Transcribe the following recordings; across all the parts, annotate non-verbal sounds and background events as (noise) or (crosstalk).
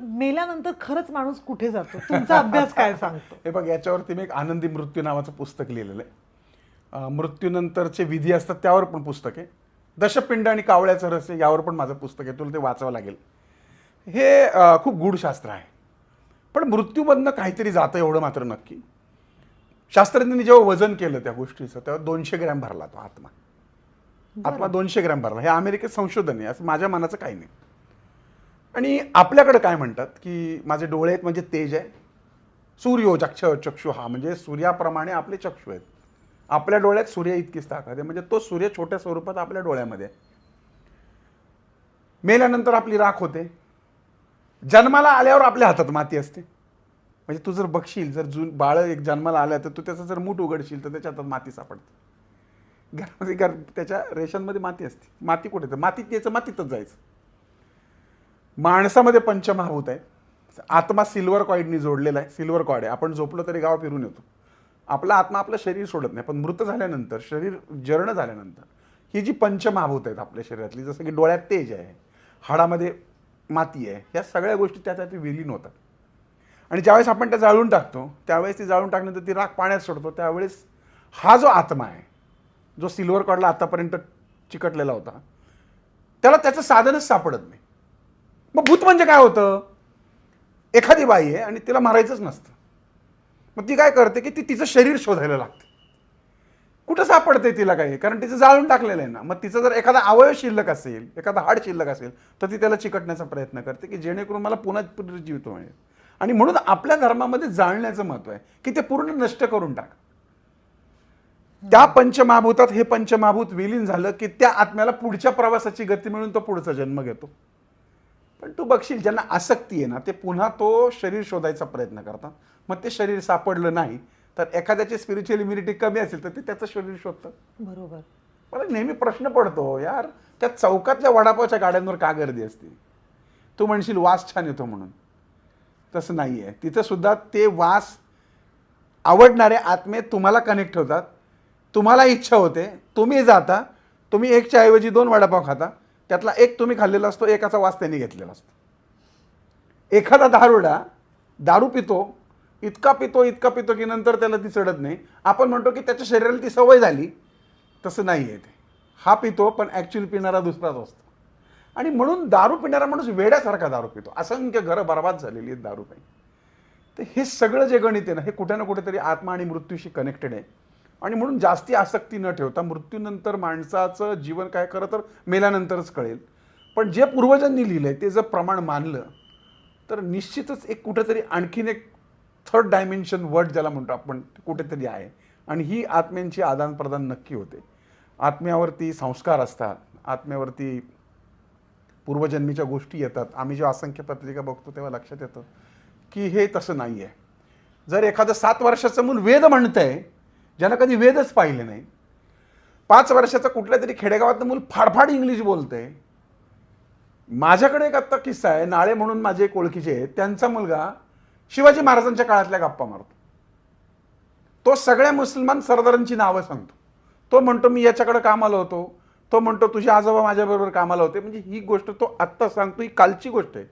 मेल्यानंतर खरंच माणूस कुठे जातो? तुमचा अभ्यास काय सांगतो? हे बघ याच्यावरती मी एक आनंदी मृत्यू नावाचं पुस्तक लिहिलेलं आहे. मृत्यूनंतरचे विधी असतात त्यावर पण पुस्तक आहे. दशपिंड आणि कावळ्याचं रहस्य यावर पण माझं पुस्तक आहे तुला ते वाचावं लागेल. हे खूप गूढशास्त्र आहे. पण मृत्यूमधनं काहीतरी जातं एवढं मात्र नक्की. शास्त्रज्ञांनी जेव्हा वजन केलं त्या गोष्टीचं तेव्हा दोनशे ग्रॅम भरला तो आत्मा. आत्मा दोनशे ग्रॅम भरला. हे अमेरिकेत संशोधन आहे असं माझ्या मनाचं काही नाही. आणि आपल्याकडे काय म्हणतात की माझे डोळे आहेत म्हणजे तेज आहे. सूर्यो हो, चक्ष हो, चक्षु हा म्हणजे सूर्याप्रमाणे आपले चक्षु आहेत. आपल्या डोळ्यात सूर्य इतकीच ताकद आहे म्हणजे तो सूर्य छोट्या स्वरूपात आपल्या डोळ्यामध्ये आहे. मेल्यानंतर आपली राख होते. जन्माला आल्यावर आपल्या हातात माती असते. म्हणजे तू जर बघशील जर जून बाळ एक जन्माला आलं तर तू त्याचं जर मूठ उघडशील तर त्याच्या हातात माती सापडते. घरामध्ये घर त्याच्या रेशनमध्ये माती असते. माती कुठे? तर मातीत यायचं मातीतच जायचं. माणसामध्ये पंचमहाभूत आहे. आत्मा सिल्वर कॉईडनी जोडलेला आहे. सिल्वर कॉड आहे. आपण झोपलो तरी गाव फिरून येतो. आपला आत्मा आपलं शरीर सोडत नाही. पण मृत झाल्यानंतर शरीर जर्ण झाल्यानंतर ही जी पंचमहाभूत आहेत आपल्या शरीरातली जसं की डोळ्यात तेज आहे हाडामध्ये माती आहे ह्या सगळ्या गोष्टी त्याच्यात विलीन होतात. आणि ज्यावेळेस आपण त्या जाळून टाकतो त्यावेळेस ती जाळून टाकल्यानंतर ती राख पाण्यात सोडतो त्यावेळेस हा जो आत्मा आहे जो सिल्वर कॉडला आतापर्यंत चिकटलेला होता त्याला त्याचं साधनच सापडत नाही. मग भूत म्हणजे काय होतं? एखादी बाई आहे आणि तिला मारायचंच नसतं. मग ती काय करते की ती तिचं शरीर शोधायला लागते. कुठं सापडते तिला काही? कारण तिचं जाळून टाकलेलं आहे ना. मग तिचं जर एखादा अवयव शिल्लक असेल एखादा हाड शिल्लक असेल तर ती त्याला चिकटण्याचा प्रयत्न करते की जेणेकरून मला पुन्हा जीवित मिळेल आणि म्हणून आपल्या धर्मामध्ये जाळण्याचं महत्त्व आहे की ते पूर्ण नष्ट करून टाक. त्या पंचमहाभूतात हे पंचमहाभूत विलीन झालं की त्या आत्म्याला पुढच्या प्रवासाची गती मिळून तो पुढचा जन्म घेतो. पण तू बघशील ज्यांना आसक्ती आहे ना ते पुन्हा तो शरीर शोधायचा प्रयत्न करतात. मग ते शरीर सापडलं नाही तर एखाद्याची स्पिरिच्युअल इम्युनिटी कमी असेल तर ते त्याचं शरीर शोधतं बरोबर. मला नेहमी प्रश्न पडतो यार त्या चौकातल्या वडापावच्या गाड्यांवर का गर्दी असते? तू म्हणशील वास छान येतो म्हणून. तसं नाही आहे तिथं सुद्धा ते वास आवडणारे आत्मे तुम्हाला कनेक्ट होतात. तुम्हाला इच्छा होते तुम्ही जाता तुम्ही एकच्या ऐवजी दोन वडापाव खाता त्यातला एक तुम्ही खाल्लेला असतो एकाचा वास त्यांनी घेतलेला असतो. एखादा दारुडा दारू पितो इतका पितो इतका पितो की नंतर त्याला ती चढत नाही. आपण म्हणतो की त्याच्या शरीराला ती सवय झाली तसं नाही आहे ते. हा पितो पण ॲक्च्युअली पिणारा दुसराच असतो. आणि म्हणून दारू पिणारा माणूस वेड्यासारखा दारू पितो. असंख्य घरं बर्बाद झालेली आहेत दारू पाहिजे तर हे सगळं जे गणित आहे ना हे कुठे ना कुठेतरी आत्मा आणि मृत्यूशी कनेक्टेड आहे. आणि म्हणून जास्ती आसक्ती न ठेवता मृत्यूनंतर माणसाचं जीवन काय खरं तर मेल्यानंतरच कळेल. पण जे पूर्वजांनी लिहिलं आहे ते जर प्रमाण मानलं तर निश्चितच एक कुठेतरी आणखीन एक थर्ड डायमेन्शन वर्ड ज्याला म्हणतो आपण कुठेतरी आहे. आणि ही आत्म्यांची आदानप्रदान नक्की होते. आत्म्यावरती संस्कार असतात. आत्म्यावरती पूर्वजन्मीच्या गोष्टी येतात. आम्ही जेव्हा असंख्य पत्रिका बघतो तेव्हा लक्षात येतं की हे तसं नाही आहे जर एखादं सात वर्षाचं मूल वेद म्हणतंय ज्यानं कधी वेदच पाहिले नाही. पाच वर्षाचं कुठल्या तरी खेडेगावातलं मूल फाडफाड इंग्लिश बोलते. माझ्याकडे एक आत्ता किस्सा आहे. नाळे म्हणून माझे एक ओळखीचे आहेत. त्यांचा मुलगा शिवाजी महाराजांच्या काळातल्या गप्पा मारतो. तो सगळ्या मुसलमान सरदारांची नावं सांगतो. तो म्हणतो मी याच्याकडे कामाला होतो. तो म्हणतो तुझे आजोबा माझ्याबरोबर कामाला होते. म्हणजे ही गोष्ट तो आत्ता सांगतो. ही कालची गोष्ट आहे.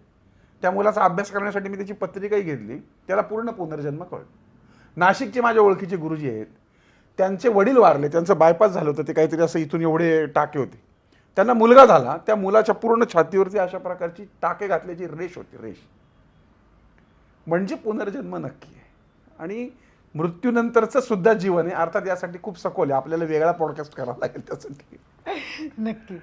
त्या मुलाचा अभ्यास करण्यासाठी मी त्याची पत्रिकाही घेतली. त्याला पूर्ण पुनर्जन्म कळतो. नाशिकचे माझ्या ओळखीचे गुरुजी आहेत. त्यांचे वडील वारले त्यांचं बायपास झालं होतं ते काहीतरी असं इथून एवढे टाके होते. त्यांना मुलगा झाला त्या मुलाच्या पूर्ण छातीवरती अशा प्रकारची टाके घातल्याची रेष होती रेष. म्हणजे पुनर्जन्म नक्की आहे. आणि मृत्यूनंतरचं सुद्धा जीवन आहे. अर्थात यासाठी खूप सखोल आहे. आपल्याला वेगळा पॉडकास्ट करावा लागेल त्यासाठी. (laughs) नक्की.